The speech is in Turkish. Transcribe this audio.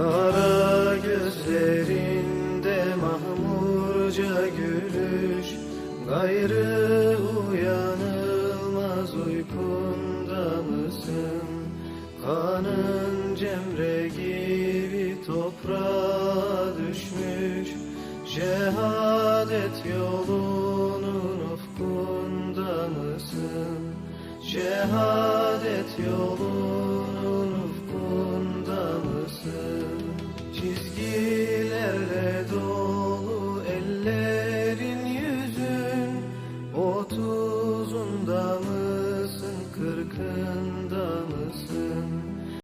Kara gözlerinde mahmurca gülüş Gayrı uyanılmaz uykunda mısın? Kanın cemre gibi toprağa düşmüş Şehadet yolunun ufkunda mısın? Şehadet yolunun Çizgilerle dolu ellerin yüzün Otuzunda mısın, kırkında?